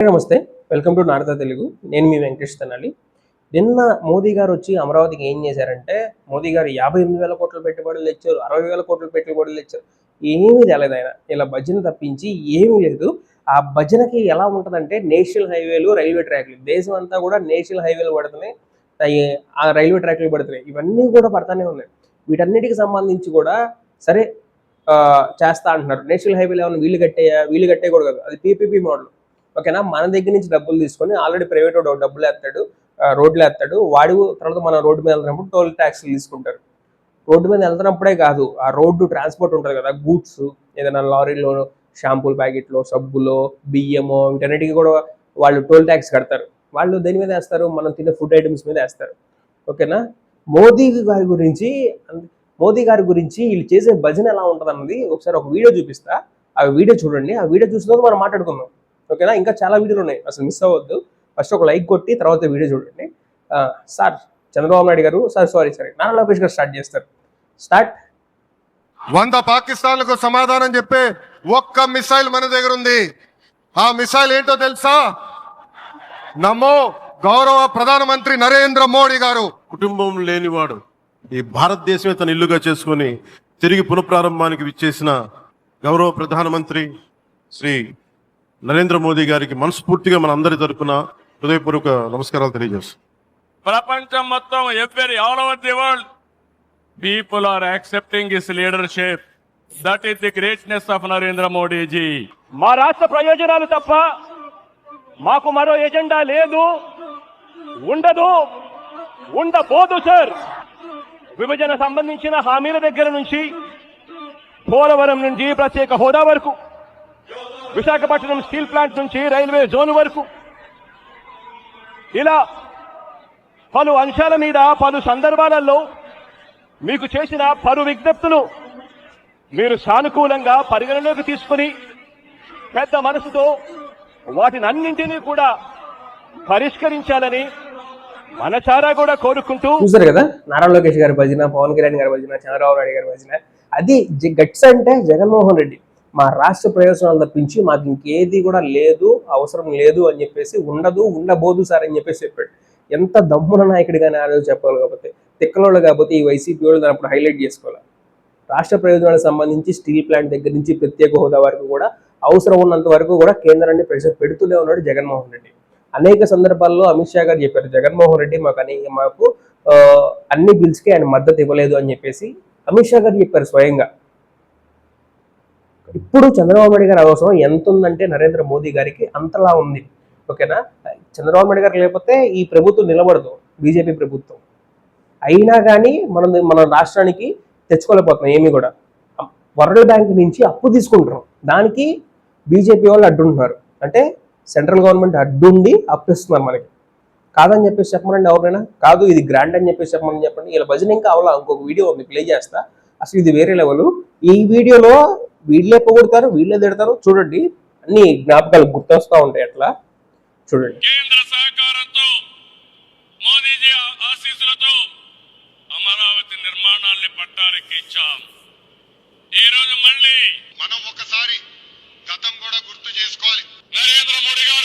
నమస్తే. Welcome to Narada Telugu. నేను మీ వెంకటేష్ తెనాలి. నిన్న మోదీ గారు వచ్చి అమరావతికి ఏం చేశారంటే మోదీ గారు యాభై ఎనిమిది వేల కోట్ల పెట్టుబడులు తెచ్చారు అరవై వేల కోట్ల పెట్టుబడులు తెచ్చారు. ఏమీ తెలియదు ఆయన. ఇలా భజన తప్పించి ఏమీ లేదు. ఆ భజనకి ఎలా ఉంటుందంటే నేషనల్ హైవేలు రైల్వే ట్రాక్లు. దేశం అంతా కూడా నేషనల్ హైవేలు పడుతున్నాయి. ఆ రైల్వే ట్రాక్లు పడుతున్నాయి. ఇవన్నీ కూడా పడతానే ఉన్నాయి. వీటన్నిటికి సంబంధించి కూడా సరే ఆ, చేస్తా అంటున్నారు. నేషనల్ హైవేలు ఏమైనా వీళ్ళు కట్టేయా? వీళ్ళు కట్టే అది పీపీపీ మోడల్. ఓకేనా? మన దగ్గర నుంచి డబ్బులు తీసుకొని ఆల్రెడీ ప్రైవేట్ వాడు డబ్బులు వేస్తాడు రోడ్లు వేస్తాడు. వాడు తర్వాత మనం రోడ్డు మీద వెళ్తున్నప్పుడు టోల్ ట్యాక్స్లు తీసుకుంటారు. రోడ్డు మీద వెళ్తున్నప్పుడే కాదు ఆ రోడ్డు ట్రాన్స్పోర్ట్ ఉంటుంది కదా గూడ్స్ ఏదైనా లారీలో షాంపూల ప్యాకెట్లో సబ్బులో బియ్యమో వీటన్నిటికీ కూడా వాళ్ళు టోల్ ట్యాక్స్ కడతారు. వాళ్ళు దేని మీద వేస్తారు? మనం తినే ఫుడ్ ఐటమ్స్ మీద వేస్తారు. ఓకేనా? మోదీ గారి గురించి మోదీ గారి గురించి వీళ్ళు చేసే భజన ఎలా ఉంటుంది అన్నది ఒకసారి ఒక వీడియో చూపిస్తా. ఆ వీడియో చూడండి. ఆ వీడియో చూసిన మనం మాట్లాడుకుందాం. ఓకేనా? ఇంకా చాలా వీడియోలు ఉన్నాయి. అసలు మిస్ అవ్వద్దు. ఫస్ట్ ఒక లైక్ కొట్టి తర్వాత వీడియో చూడండి. సార్ చంద్రబాబు నాయుడు గారు sir sorry sorry Nara Lokesh గారు స్టార్ట్ చేస్తారు. స్టార్ట్ వంద పాకిస్తాన్లకు సమాధానం చెప్పే ఒక్క మిసైల్ మన దగ్గర ఉంది. ఆ మిసైల్ ఏంటో తెలుసా? నమో గౌరవ ప్రధానమంత్రి నరేంద్ర మోడీ గారు. కుటుంబం లేనివాడు ఈ భారతదేశమే తన ఇల్లుగా చేసుకొని తిరిగి పునఃప్రారంభానికి విచ్చేసిన గౌరవ ప్రధానమంత్రి శ్రీ నరేంద్ర మోదీ గారికి మనస్ఫూర్తిగా మన అందరి తరపున హృదయపూర్వక నమస్కారాలు తెలియజేస్తాం. ప్రపంచం మొత్తం every all over the world people are accepting his leadership. That is the greatness of Narendra Modiji. మా రాష్ట్ర ప్రయోజనాలు తప్ప మాకు మరో ఎజెండా లేదు. ఉండదు. ఉండబోదు సార్. విభజన సంబంధించిన హామీల దగ్గర నుంచి పోలవరం నుంచి ప్రత్యేక హోదా వరకు విశాఖపట్నం స్టీల్ ప్లాంట్ నుంచి రైల్వే జోన్ వరకు. ఇలా పలు అంశాల మీద పలు సందర్భాలలో మీకు చేసిన పలు విజ్ఞప్తులు మీరు సానుకూలంగా పరిగణలోకి తీసుకుని పెద్ద మనసుతో వాటినన్నింటినీ కూడా పరిష్కరించాలని మనసారా కూడా కోరుకుంటూ చూసారు కదా? నారా లోకేష్ గారి భజన పవన్ కళ్యాణ్ గారి భజన చంద్రబాబు నాయుడు గారి భజన. అది గట్స్ అంటే జగన్మోహన్ రెడ్డి. మా రాష్ట్ర ప్రయోజనాలు తప్పించి మాకు ఇంకేది కూడా లేదు అవసరం లేదు అని చెప్పేసి ఉండదు ఉండబోదు సార్ అని చెప్పేసి చెప్పాడు. ఎంత దమ్మున నాయకుడిగానే ఆ రోజు చెప్పాలి కాకపోతే తిక్కలోళ్ళు కాకపోతే ఈ వైసీపీ వాళ్ళు దాని అప్పుడు హైలైట్ చేసుకోవాలి. రాష్ట్ర ప్రయోజనాలకు సంబంధించి స్టీల్ ప్లాంట్ దగ్గర నుంచి ప్రత్యేక హోదా వరకు కూడా అవసరం ఉన్నంత వరకు కూడా కేంద్రాన్ని ప్రెషర్ పెడుతూనే ఉన్నాడు జగన్మోహన్ రెడ్డి. అనేక సందర్భాల్లో అమిత్ షా గారు చెప్పారు జగన్మోహన్ రెడ్డి మాకు అనే మాకు అన్ని బిల్స్కి ఆయన మద్దతు ఇవ్వలేదు అని చెప్పేసి అమిత్ షా గారు చెప్పారు స్వయంగా. ఇప్పుడు చంద్రబాబు నాయుడు గారి అవసరం ఎంత ఉందంటే నరేంద్ర మోదీ గారికి అంతలా ఉంది. ఓకేనా? చంద్రబాబు నాయుడు గారు లేకపోతే ఈ ప్రభుత్వం నిలబడదు. బీజేపీ ప్రభుత్వం. అయినా కానీ మనం మన రాష్ట్రానికి తెచ్చుకోలేకపోతున్నాం ఏమి కూడా. వరల్డ్ బ్యాంక్ నుంచి అప్పు తీసుకుంటున్నాం. దానికి బీజేపీ వాళ్ళు అడ్డుంటున్నారు. అంటే సెంట్రల్ గవర్నమెంట్ అడ్డుండి అప్పు ఇస్తున్నారు మనకి. కాదని చెప్పేసి చెప్పమనండి ఎవరైనా కాదు ఇది గ్రాండ్ అని చెప్పేసి చెప్పమని చెప్పండి. ఇలా భజన ఇంకా అవలా? ఇంకొక వీడియో ఉంది ప్లే చేస్తా. అసలు ఇది వేరే లెవెల్. ఈ వీడియోలో వీళ్ళే పొగుడతారు వీళ్ళే తిడతారు. చూడండి అన్ని జ్ఞాపకాలు గుర్తొస్తా ఉంటాయి అట్లా. చూడండి. కేంద్ర సహకారంతో మోదీజీ ఆశీస్సులతో అమరావతి నిర్మాణాల్ని పట్టాలెక్కించాం. ఈ రోజు మళ్ళీ మనం ఒకసారి గతం కూడా గుర్తు చేసుకోవాలి. నరేంద్ర మోడీ గారు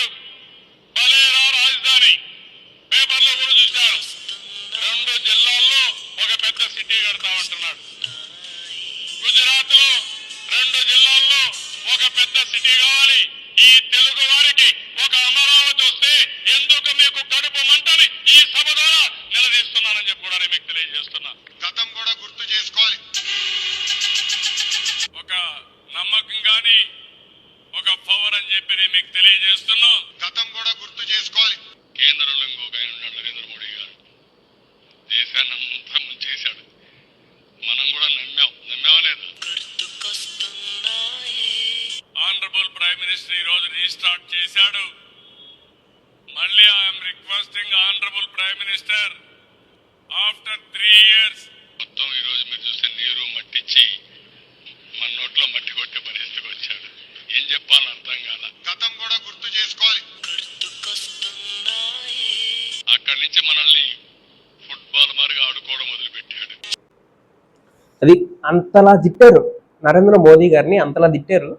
చేశాడు మళ్ళీ I'm requesting honourable prime minister after three years మొత్తం ఈ రోజు మీరు చూస్తే నీరు మట్టిచ్చి మన నోట్లో మట్టి కొట్టే పరిస్థితికి వచ్చాడు. ఏం చెప్పాలని అర్థం కాల. గతం కూడా గుర్తు చేసుకోవాలి. అక్కడి నుంచి మనల్ని ఫుట్బాల్ మారిగా ఆడుకోవడం మొదలుపెట్టాడు అది అంతలా తిట్టారు. నరేంద్ర మోదీ గారిని అంతలా తిట్టారు.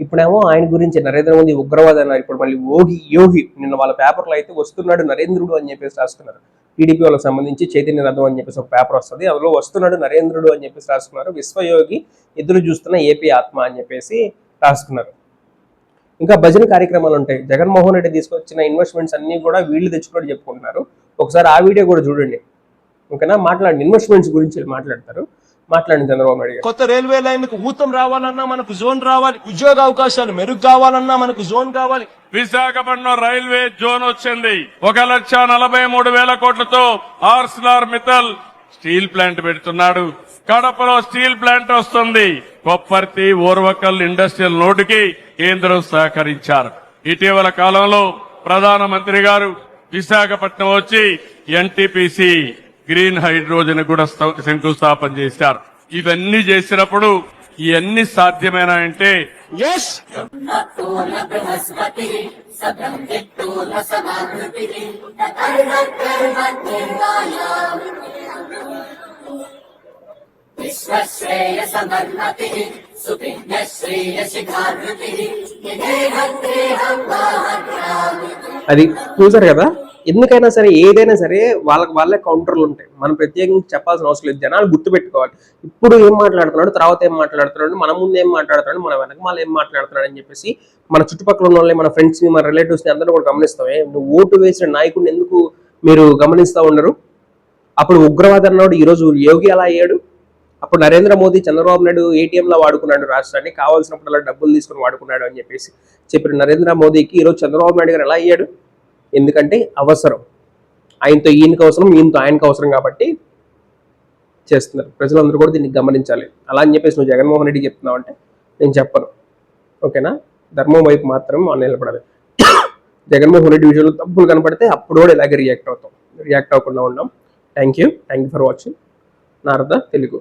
ఇప్పుడేమో ఆయన గురించి నరేంద్ర మోదీ ఉగ్రవాది అన్నారు. ఇప్పుడు మళ్ళీ యోగి యోగి నిన్న వాళ్ళ పేపర్లో అయితే వస్తున్నాడు నరేంద్రుడు అని చెప్పేసి రాసుకున్నారు. టీడీపీ వాళ్ళకి సంబంధించి చైతన్య రథం అని చెప్పేసి ఒక పేపర్ వస్తుంది. అందులో వస్తున్నాడు నరేంద్రుడు అని చెప్పేసి రాసుకున్నారు. విశ్వయోగి ఎదురు చూస్తున్న ఏపీ ఆత్మ అని చెప్పేసి రాసుకున్నారు. ఇంకా భజన కార్యక్రమాలు ఉంటాయి. జగన్మోహన్ రెడ్డి తీసుకొచ్చిన ఇన్వెస్ట్మెంట్స్ అన్ని కూడా వీళ్ళు తెచ్చుకోవడం చెప్పుకుంటున్నారు. ఒకసారి ఆ వీడియో కూడా చూడండి. ఓకేనా? మాట్లాడండి. ఇన్వెస్ట్మెంట్స్ గురించి మాట్లాడతారు. మాట్లాడండి చంద్రబాబు నాయుడు కొత్త రైల్వే లైన్కు ఊతం రావాలన్నా మనకు జోన్ రావాలి ఉద్యోగ అవకాశాలు మెరుగు కావాలన్నా మనకు జోన్ కావాలి. విశాఖపట్నం రైల్వే జోన్ వచ్చింది. ఒక లక్ష నలభై మూడు వేల కోట్లతో ఆర్సిలార్ మిత్తల్ స్టీల్ ప్లాంట్ పెడుతున్నాడు. కడపలో స్టీల్ ప్లాంట్ వస్తుంది. కొప్పర్తి ఓర్వకల్ ఇండస్ట్రియల్ నోటుకి కేంద్రం సహకరించారు. ఇటీవల కాలంలో ప్రధానమంత్రి గారు విశాఖపట్నం వచ్చి ఎన్టీపీసీ గ్రీన్ హైడ్రోజన్ కూడా స్థ- శంకుస్థాపన చేశారు ఇవన్నీ చేసినప్పుడు ఇవన్నీ సాధ్యమేనా అంటే ఎస్ विश्वश्रेयसमर्मतिः सुभिन्नश्रेयशिखाकृतिः यथेहन्ते हम्बाहत्रामि అది చూసారు కదా ఎందుకైనా సరే ఏదైనా సరే వాళ్ళకి వాళ్ళే కౌంటర్లు ఉంటాయి. మనం ప్రత్యేకంగా చెప్పాల్సిన అవసరం లేదు. జనాలు గుర్తుపెట్టుకోవాలి. ఇప్పుడు ఏం మాట్లాడుతున్నాడు తర్వాత ఏం మాట్లాడుతున్నాడు మన ముందు ఏం మాట్లాడుతున్నాడు మన వెనకమాల ఏం మాట్లాడుతున్నాడు అని చెప్పేసి మన చుట్టుపక్కల ఉన్న వాళ్ళని మన ఫ్రెండ్స్ని మన రిలేటివ్స్ని అందరూ కూడా గమనిస్తామే నువ్వు ఓటు వేసిన నాయకుడిని ఎందుకు మీరు గమనిస్తా ఉండరు? అప్పుడు ఉగ్రవాద అన్నాడు ఈరోజు యోగి అలా అయ్యాడు. అప్పుడు నరేంద్ర మోదీ చంద్రబాబు నాయుడు ఏటీఎంలో లా వాడుకున్నాడు రాష్ట్రాన్ని కావాల్సినప్పుడు అలా డబ్బులు తీసుకుని వాడుకున్నాడు అని చెప్పేసి చెప్పిన నరేంద్ర మోదీకి. ఈరోజు చంద్రబాబు నాయుడు గారు ఎలా అయ్యాడు? ఎందుకంటే అవసరం. ఆయనతో ఈయనకి అవసరం ఈయనతో ఆయనకు అవసరం కాబట్టి చేస్తున్నారు. ప్రజలందరూ కూడా దీన్ని గమనించాలి. అలా అని చెప్పేసి నువ్వు జగన్మోహన్ రెడ్డి చెప్తున్నావు అంటే నేను చెప్పను. ఓకేనా? ధర్మం వైపు మాత్రం మనం నిలబడాలి. జగన్మోహన్ రెడ్డి విషయంలో తప్పులు కనపడితే అప్పుడు కూడా ఇలాగే రియాక్ట్ అవుతాం. రియాక్ట్ అవ్వకుండా ఉన్నాం thank you thank you for watching Narada Telugu.